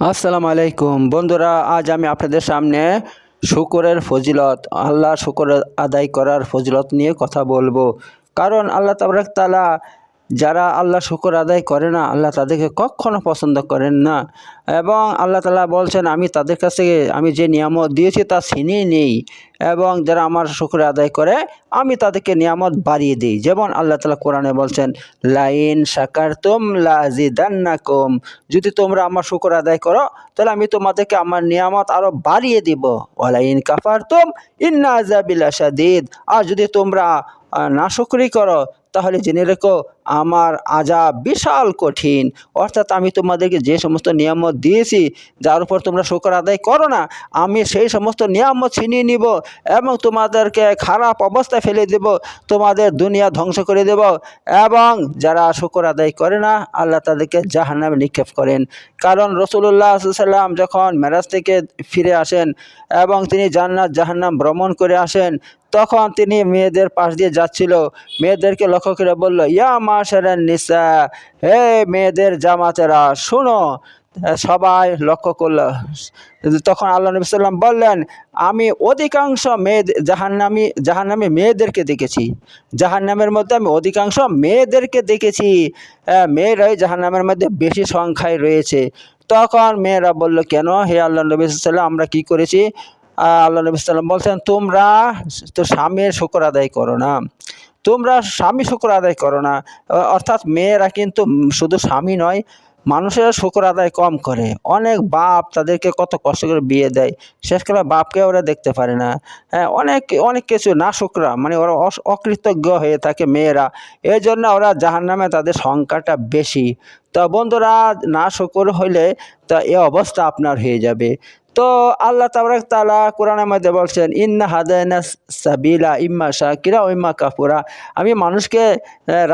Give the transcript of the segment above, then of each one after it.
আসসালামু আলাইকুম। বন্ধুরা, আজ আমি আপনাদের সামনে শুকরের ফজিলত, আল্লাহ শুকর আদায় করার ফজিলত নিয়ে কথা বলব। কারণ আল্লাহ তাবরাক তালা যারা আল্লাহ শুকর আদায় করে না, আল্লাহ তাদেরকে কখনো পছন্দ করেন না। এবং আল্লাহ তালা বলছেন, আমি তাদের কাছে আমি যে নিয়ামত দিয়েছি তা ছিনিয়ে নেই। এবং যারা আমার শুকর আদায় করে, আমি তাদেরকে নিয়ামত বাড়িয়ে দিই। যেমন আল্লাহ তালা কোরআনে বলছেন, লাইন সাকার তুম লাজিদান্নাকুম। যদি তোমরা আমার শুকর আদায় করো, তাহলে আমি তোমাদেরকে আমার নিয়ামত আরও বাড়িয়ে দিব। ওয়ালাইন কাফার তুম ইন্না আজাবিল্লা সাদিদ আর যদি তোমরা নাশুকরি করো তাহলে জেনে রেখো, আমার আজাব বিশাল কঠিন। অর্থাৎ আমি তোমাদেরকে যে সমস্ত নিয়ামত দিয়েছি, যার উপর তোমরা শুকর আদায় করো না, আমি সেই সমস্ত নিয়ামত ছিনিয়ে নিব এবং তোমাদেরকে খারাপ অবস্থায় ফেলে দেব, তোমাদের দুনিয়া ধ্বংস করে দেব এবং যারা শুকর আদায় করে না, আল্লাহ তাদেরকে জাহান্নামে নিক্ষেপ করেন। কারণ রসুল্লাহ সাল্লাম যখন মেরাজ থেকে ফিরে আসেন এবং তিনি জান্নাত জাহান্নাম ভ্রমণ করে আসেন তখন তিনি মেয়েদের পাশ দিয়ে যাচ্ছিল। মেয়েদেরকে লক্ষ্য করে বলল, ইয়া মাশারান নিসা, হে মেয়েদের জামাতেরা, শুনো। সবাই লক্ষ্য করল। তখন আল্লাহ নবী সাল্লাম বললেন, আমি অধিকাংশ মেয়ে জাহান্নামি, জাহান্নামী মেয়েদেরকে দেখেছি। জাহান্নামের মধ্যে আমি অধিকাংশ মেয়েদেরকে দেখেছি। মেয়েরাই জাহান্নামের মধ্যে বেশি সংখ্যায় রয়েছে। তখন মেয়েরা বলল, কেন? হে আল্লাহ নবী সাল্লাম আমরা কি করেছি? আল্লাহ নবী সাল্লাম বলছেন, তোমরা তো স্বামীর শুকর আদায় করো না। তোমরা স্বামী শুকর আদায় করো না। অর্থাৎ মেয়েরা কিন্তু শুধু স্বামী নয়, মানুষের শুকর আদায় কম করে। অনেক বাপ তাদেরকে কত কষ্ট করে বিয়ে দেয়। শেষকালে বাপকে ওরা দেখতে পারে না। হ্যাঁ অনেক অনেক কিছু না শুকরা মানে ওরা অকৃতজ্ঞ হয়ে থাকে মেয়েরা। এই জন্য ওরা জাহান্নামে তাদের সংখ্যাটা বেশি। তো বন্ধুরা, না শুকর হইলে তা এ অবস্থা আপনার হয়ে যাবে। তো আল্লাহ তাবারাক তালা কোরআনের মধ্যে বলছেন, ইন্না হাদায়না সাবিলা ইম্মা শাকিরা ও ইম্মা কাপুরা আমি মানুষকে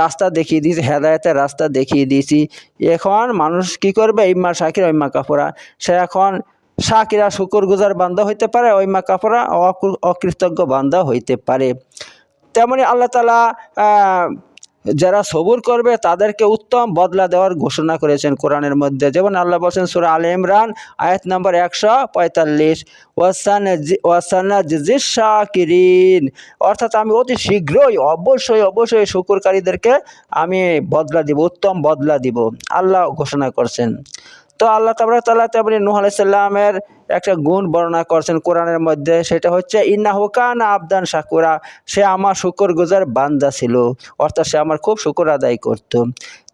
রাস্তা দেখিয়ে দিয়েছি, হেদায়েতের রাস্তা দেখিয়ে দিয়েছি। এখন মানুষ কি করবে? ইম্মা শাকিরা ইম্মা কাপুরা সে এখন শাকিরা শুকুর গুজার বান্দা হইতে পারে ওইমা কাপড়া অকৃতজ্ঞ বান্দা হইতে পারে। তেমনি আল্লাহ তালা যারা সবুর করবে, তাদেরকে উত্তম বদলা দেওয়ার ঘোষণা করেছেন কোরআনের মধ্যে। যেমন আল্লাহ বলছেন, সুরা আল ইমরান, আয়াত নম্বর একশো পঁয়তাল্লিশ, ওয়াসান ওয়াসানা শাকিরিন অর্থাৎ আমি অতি শীঘ্রই, অবশ্যই অবশ্যই শুকুরকারীদেরকে আমি বদলা দিব, উত্তম বদলা দিব। আল্লাহ ঘোষণা করছেন। তো আল্লাহ তাবরা তাল্লাহ তেমনি নুহ আলাইসাল্লামের একটা গুণ বর্ণনা করছেন কোরআনের মধ্যে, সেটা হচ্ছে ইন্না হুকান আবদান শাকুরা, সে আমার শুকর গুজার বান্দা ছিল। অর্থাৎ সে আমার খুব শুকর আদায় করতো।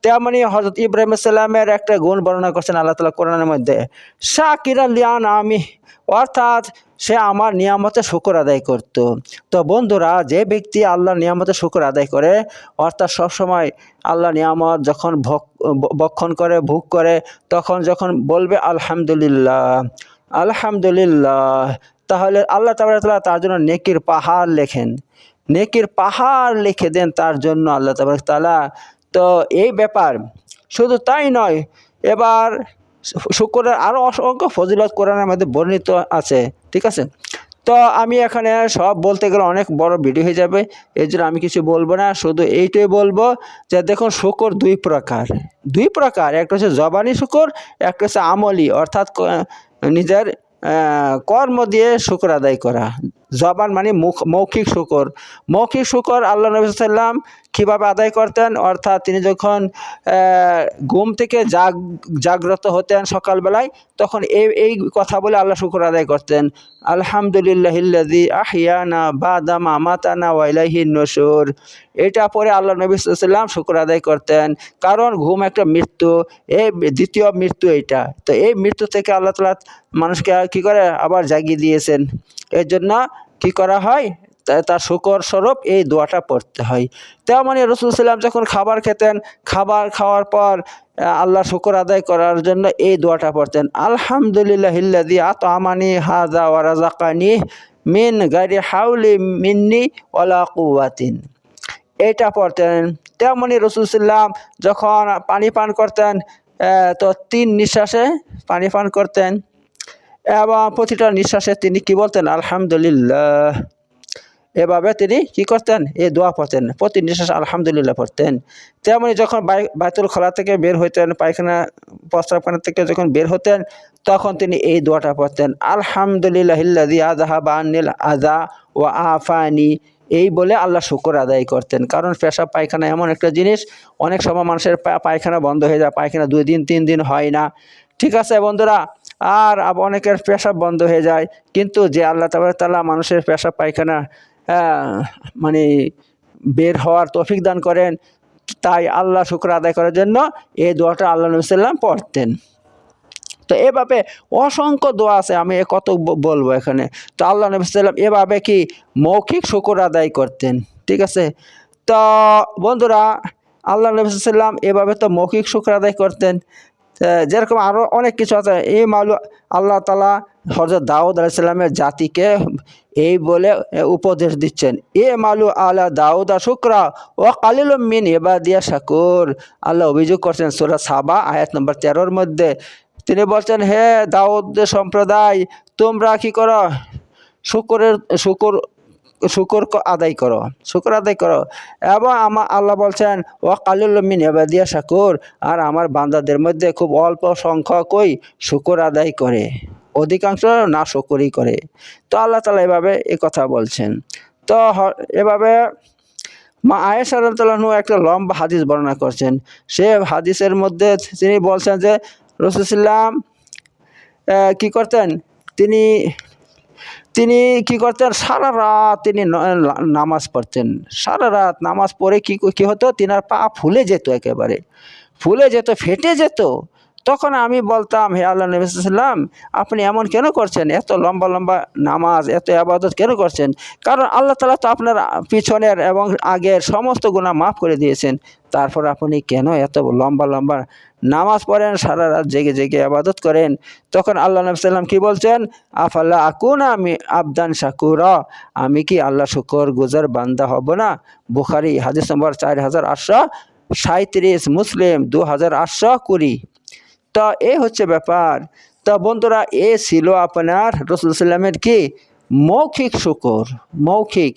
তেমনি হজরত ইব্রাহিম সাল্লামের একটা গুণ বর্ণনা করছেন আল্লাহ তালা কোরআনের মধ্যে শাকিরা লিয়ান আমি অর্থাৎ সে আমার নিয়ামতে শুকর আদায় করত। তো বন্ধুরা, যে ব্যক্তি আল্লাহ নিয়ামতে শুকর আদায় করে, অর্থাৎ সবসময় আল্লাহ নিয়ামত যখন ভক- বক্ষণ করে, ভোগ করে, তখন যখন বলবে, আলহামদুলিল্লাহ আলহামদুলিল্লাহ। তাহলে আল্লাহ তাবারাক তার জন্য নেকির পাহাড় লেখেন। নেকির পাহাড় লিখে দেন তার জন্য আল্লাহ তাবারাক তালা তো এই ব্যাপার, শুধু তাই নয়, এবার শুক্রের আরও অসংখ্য ফজিলত কোরআনের মধ্যে বর্ণিত আছে, ঠিক আছে? তো আমি এখানে সব বলতে গেলে অনেক বড় ভিডিও হয়ে যাবে এই জন্য আমি কিছু বলব না, শুধু এইটাই বলব যে দেখুন শুকর দুই প্রকার। দুই প্রকার, একটা হচ্ছে জবানি শুকর, একটা হচ্ছে আমলি, অর্থাৎ নিজের কর্ম দিয়ে শুকর আদায় করা। জবান মানে মুখ, মৌখিক শুকর। মৌখিক শুকর আল্লাহ নবী সাল্লাম কীভাবে আদায় করতেন? অর্থাৎ তিনি যখন ঘুম থেকে জাগ, জাগ্রত হতেন সকালবেলায়, তখন এই এই কথা বলে আল্লাহ শুকর আদায় করতেন। আলহামদুলিল্লাহিল্লাজি আহিয়ানা বাদামা মাতানা ওয়াইলাহি নসুর এটা পরে আল্লাহ নবী সাল্লাম শুকর আদায় করতেন। কারণ ঘুম একটা মৃত্যু এই দ্বিতীয় মৃত্যু এইটা তো এই মৃত্যু থেকে আল্লাহ তালা মানুষকে কী করে? আবার জাগিয়ে দিয়েছেন। এর জন্য কী করা হয়? তার শুকর স্বরূপ এই দোয়াটা পড়তে হয়। তেমনই রসুল সাল্লাম যখন খাবার খেতেন, খাবার খাওয়ার পর আল্লাহ শুকর আদায় করার জন্য এই দোয়াটা পড়তেন। আলহামদুলিল্লাহ হিল্লাদি আত আমানি হাজা ওয়ারাজাকানি মিন গাড়ি হাউলি মিন্নি ওলা কুয়াতিন এটা পড়তেন। তেমনি রসুল সাল্লাম যখন পানি পান করতেন তো তিন নিঃশ্বাসে পানি পান করতেন। এবং প্রতিটা নিঃশ্বাসে তিনি কি বলতেন? আলহামদুলিল্লাহ। এভাবে তিনি কি করতেন? এই দোয়া পড়তেন। প্রতি নিঃশ্বাস আলহামদুলিল্লাহ পড়তেন। তেমনি যখন বাই বায়তুল খোলা থেকে বের হইতেন, পায়খানা, প্রস্রাবখানা থেকে যখন বের হতেন, তখন তিনি এই দোয়াটা পড়তেন আলহামদুলিল্লাহ আদাহা বানিল আদা ও আফানি। এই বলে আল্লাহ শুকর আদায় করতেন। কারণ পেশাব, পায়খানা এমন একটা জিনিস, অনেক সময় মানুষের পায়খানা বন্ধ হয়ে যায়, পায়খানা দুই দিন, তিন দিন হয় না। ঠিক আছে বন্ধুরা, আর অনেকের পেশাব বন্ধ হয়ে যায়, কিন্তু যে আল্লাহ তাবার তালা মানুষের পেশাব, পায়খানা মানে বের হওয়ার তফিক দান করেন। তাই আল্লাহ শুক্র আদায় করার জন্য এই দোয়াটা আল্লাহ নবী সাল্লাম পড়তেন। তো এভাবে অসংখ্য দোয়া আছে, আমি এ কত বলব এখানে। তো আল্লাহ নবী সাল্লাম এভাবে কি মৌখিক শুকর আদায় করতেন, ঠিক আছে? তো বন্ধুরা, আল্লাহ নবী সাল্লাম এভাবে তো মৌখিক শুক্র আদায় করতেন। যেরকম আরও অনেক কিছু আছে, এই মালু আল্লাহ তালা হজরত দাউদ আলাইসাল্লামের জাতিকে এই বলে উপদেশ দিচ্ছেন, এ মালু আলা দাউদা শুক্রা ও কালিল মিন এবার দিয়া শাকুর। আল্লাহ অভিযোগ করছেন সুরা সাবা আয়াত নম্বর তেরোর মধ্যে। তিনি বলছেন, হে দাউদ সম্প্রদায়, তোমরা কি করো? শুকরের, শুকর শুকর আদায় করো, শুকর আদায় করো। এবং আমার আল্লাহ বলছেন ও কালুল্লমিন এবাদিয়া শাকুর। আর আমার বান্দাদের মধ্যে খুব অল্প সংখ্যকই শুকর আদায় করে। অধিকাংশ না শুকরই করে। তো আল্লাহ তালা এভাবে এ কথা বলছেন। তো এভাবে মা আয়েশা রাদিয়াল্লাহু একটা লম্বা হাদিস বর্ণনা করছেন। সে হাদিসের মধ্যে তিনি বলছেন যে রসুলাম কি করতেন? তিনি তিনি কি করতেন? সারা রাত তিনি নামাজ পড়তেন। সারা রাত নামাজ পড়ে কি কি হতো? তিনার পা ফুলে যেত একেবারে। ফুলে যেত, ফেটে যেত। তখন আমি বলতাম, হে আল্লাহ নবীলাম আপনি এমন কেন করছেন? এত লম্বা লম্বা নামাজ, এত আবাদত কেন করছেন? কারণ আল্লাহ তালা তো আপনার পিছনের এবং আগের সমস্ত গুণা মাফ করে দিয়েছেন। তারপর আপনি কেন এত লম্বা লম্বা নামাজ পড়েন, সারা রাত জেগে জেগে আবাদত করেন? তখন আল্লাহ নবী সাল্লাম কি বলছেন আফাল্লাহ আকুন আমি আবদান শাকুর? আমি কি আল্লাহ শুকর গুজার বান্দা হব না? বুখারি হাদিস নম্বর চার হাজার আটশো সাঁত্রিশ মুসলিম দু হাজার আটশো কুড়ি। তো এ হচ্ছে ব্যাপার। তো বন্ধুরা, এ ছিল আপনার রসুল সাল্লামের কি? মৌখিক শুকর, মৌখিক।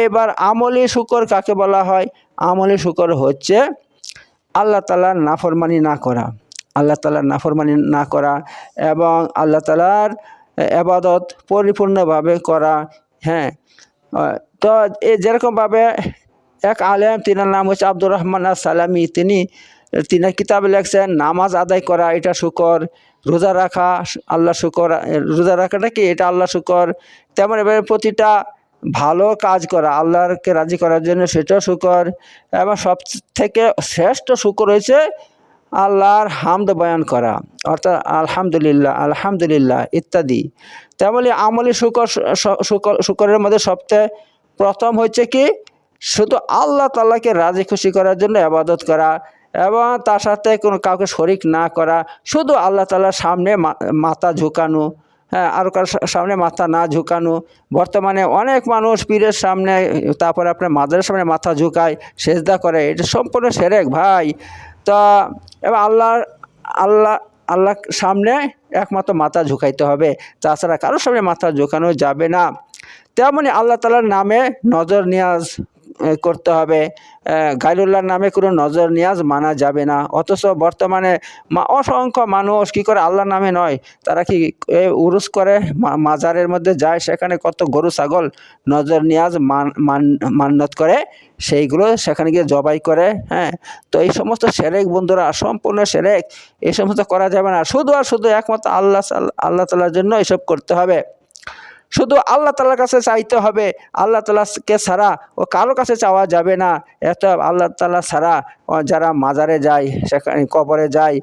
এবার আমলি শুকর কাকে বলা হয়? আমলি শুকর হচ্ছে আল্লাহ তালার নাফরমানি না করা, আল্লাহ তালার নাফরমানি না করা এবং আল্লাহ তালার আবাদত পরিপূর্ণভাবে করা হ্যাঁ। তো এ যেরকমভাবে এক আলেম, তিনার নাম হচ্ছে আব্দুর রহমান সালামি তিনি তিনার কিতাবে লেখছেন, নামাজ আদায় করা, এটা শুকর, রোজা রাখা, আল্লাহ শুকর, রোজা রাখাটা কি? এটা আল্লাহ শুকর। তেমন এবারে প্রতিটা ভালো কাজ করা, আল্লাহকে রাজি করার জন্য সেটাও শুকর। এবং সব থেকে শ্রেষ্ঠ শুকর হয়েছে আল্লাহর হামদ বয়ান করা, অর্থাৎ আলহামদুলিল্লাহ আলহামদুলিল্লাহ, ইত্যাদি। তেমনি আমলি শুকর শুকর, শুকরের মধ্যে সবচেয়ে প্রথম হচ্ছে কি? শুধু আল্লাহ তাল্লাহকে রাজি খুশি করার জন্য আবাদত করা এবং তার সাথে কোনো কাউকে শরিক না করা, শুধু আল্লাহ তাল্লাহর সামনে মাথা ঝুঁকানো হ্যাঁ আর সামনে মাথা না ঝুঁকানো। বর্তমানে অনেক মানুষ পীরের সামনে, তারপরে আপনার মাদারের সামনে মাথা ঝুঁকায়, সেজদা করে, এটা সম্পূর্ণ সেরেক ভাই। তা এবার আল্লাহ আল্লাহ আল্লাহ সামনে একমাত্র মাথা ঝুঁকাইতে হবে। তাছাড়া কারোর সামনে মাথা ঝুঁকানো যাবে না। তেমনি আল্লাহ তালার নামে নজর নিয়াজ করতে হবে। গাইরুল্লাহর নামে কোনো নজর নিয়াজ মানা যাবে না। অথচ বর্তমানে অসংখ্য মানুষ কি করে আল্লাহর নামে নয়, তারা কি উরুস করে? মাজারের মধ্যে যায়, সেখানে কত গরু, ছাগল নজর নিয়াজ মান, মান- মান্যত করে, সেইগুলো সেখানে গিয়ে জবাই করে হ্যাঁ? তো এই সমস্ত সেরেক বন্ধুরা, সম্পূর্ণ সেরেক এই সমস্ত করা যাবে না। শুধু আর শুধু একমাত্র আল্লাহ আল্লাহ তালার জন্য এসব করতে হবে। শুধু আল্লাহ তালার কাছে চাইতে হবে। আল্লাহ তালাকে ছাড়া ও কারও কাছে চাওয়া যাবে না। এত আল্লাহ তালা ছাড়া যারা মাজারে যায়, সেখানে কবরে যায়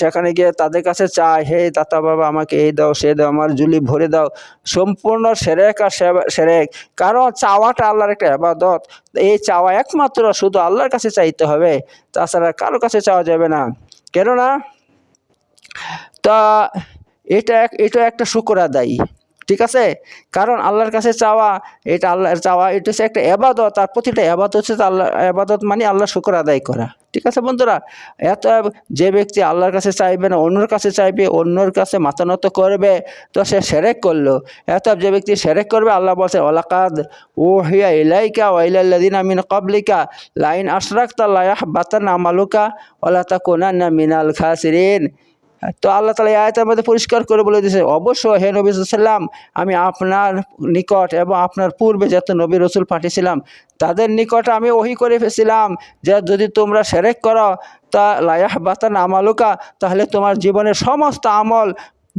সেখানে গিয়ে তাদের কাছে চায়, হে দাতা বাবা, আমাকে এই দাও, সে দাও, আমার জুলি ভরে দাও। সম্পূর্ণ সেরেক আর সেরেক। কারণ চাওয়াটা আল্লাহর একটা আবাদত। এই চাওয়া একমাত্র শুধু আল্লাহর কাছে চাইতে হবে। তাছাড়া কারও কাছে চাওয়া যাবে না। কেননা, তা এটা এটা একটা শুকর আদায়ী। ঠিক আছে? কারণ আল্লাহর কাছে চাওয়া, এটা আল্লাহর চাওয়া, এটা হচ্ছে একটা এবাদত, আর প্রতিটা এবাদত হচ্ছে তো আল্লাহ, এবাদত মানে আল্লাহ শুকর আদায় করা। ঠিক আছে বন্ধুরা? এত যে ব্যক্তি আল্লাহর কাছে চাইবে না, অন্যর কাছে চাইবে, অন্যর কাছে মাথা নত করবে, তো সে সেরেক করল। এত যে ব্যক্তি সেরেক করবে, আল্লাহ বলছে ওলাকাদ ও হিয়া ইলাইকা ওয়াইলাল্লাদিন আমিন কবলিকা লাইন আশরাক তাল্লাহ বাতান আমালুকা ওলা তা কোনান্না মিনাল খাসিরিন। তো আল্লাহ তালা আয়তের মধ্যে পরিষ্কার করে বলে দিয়েছে, অবশ্যই হে নবী সাল্লাম আমি আপনার নিকট এবং আপনার পূর্বে যত নবী রসুল পাঠিয়েছিলাম, তাদের নিকট আমি ওহি করে ফেছিলাম যে যদি তোমরা সেরেক করো, তা লায়াহ বাতান আমালুকা, তাহলে তোমার জীবনের সমস্ত আমল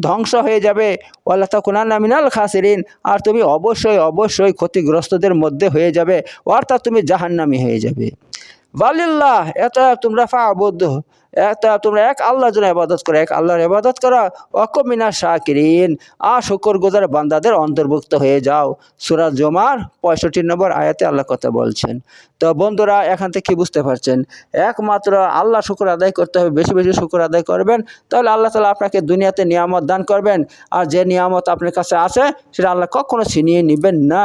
ধ্বংস হয়ে যাবে। ওয়াল্লা তকুনান্না মিনাল খাসিরিন, আর তুমি অবশ্যই অবশ্যই ক্ষতিগ্রস্তদের মধ্যে হয়ে যাবে, অর্থাৎ তুমি জাহান্নামি হয়ে যাবে। বালিল্লাহ এত তোমরা ফা এত তোমরা এক আল্লাহর জন্য ইবাদত করো, এক আল্লাহর ইবাদত করা। অকমিনা শাকিরিন। আর শুকর গোজার বান্দাদের অন্তর্ভুক্ত হয়ে যাও। সুরাজ জমার পঁয়ষট্টি নম্বর আয়াতে আল্লাহ কথা বলছেন। তো বন্ধুরা, এখান থেকে বুঝতে পারছেন? একমাত্র আল্লাহ শুক্র আদায় করতে হবে, বেশি বেশি শুক্র আদায় করবেন। তাহলে আল্লাহ তালা আপনাকে দুনিয়াতে নিয়ামত দান করবেন। আর যে নিয়ামত আপনার কাছে আছে, সেটা আল্লাহ কখনো ছিনিয়ে নেবেন না।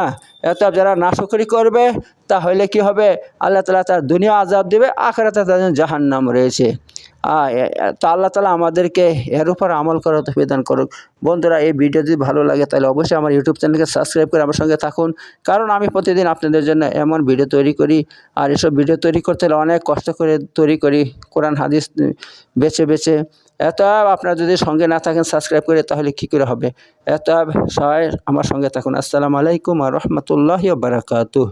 এত যারা নাশকরি করবে, তাহলে কি হবে? আল্লাহ তালা তার দুনিয়া আজাব দেবে, আখেরাতে তাদের জাহান্নাম রয়েছে। তা আল্লাহ তালা আমাদেরকে এর উপর আমল করার বিধান করুক। বন্ধুরা, এই ভিডিও যদি ভালো লাগে, তাহলে অবশ্যই আমার ইউটিউব চ্যানেলকে সাবস্ক্রাইব করে আমার সঙ্গে থাকুন। কারণ আমি প্রতিদিন আপনাদের জন্য এমন ভিডিও তৈরি করি। আর এসব ভিডিও তৈরি করতে অনেক কষ্ট করে তৈরি করি, কোরআন, হাদিস বেছে বেছে। এত আপনারা যদি সঙ্গে না থাকেন সাবস্ক্রাইব করে, তাহলে কী করে হবে? এত সবাই আমার সঙ্গে থাকুন। আসসালামু আলাইকুম আর রহমতুল্লাহ বারাকাতুহ।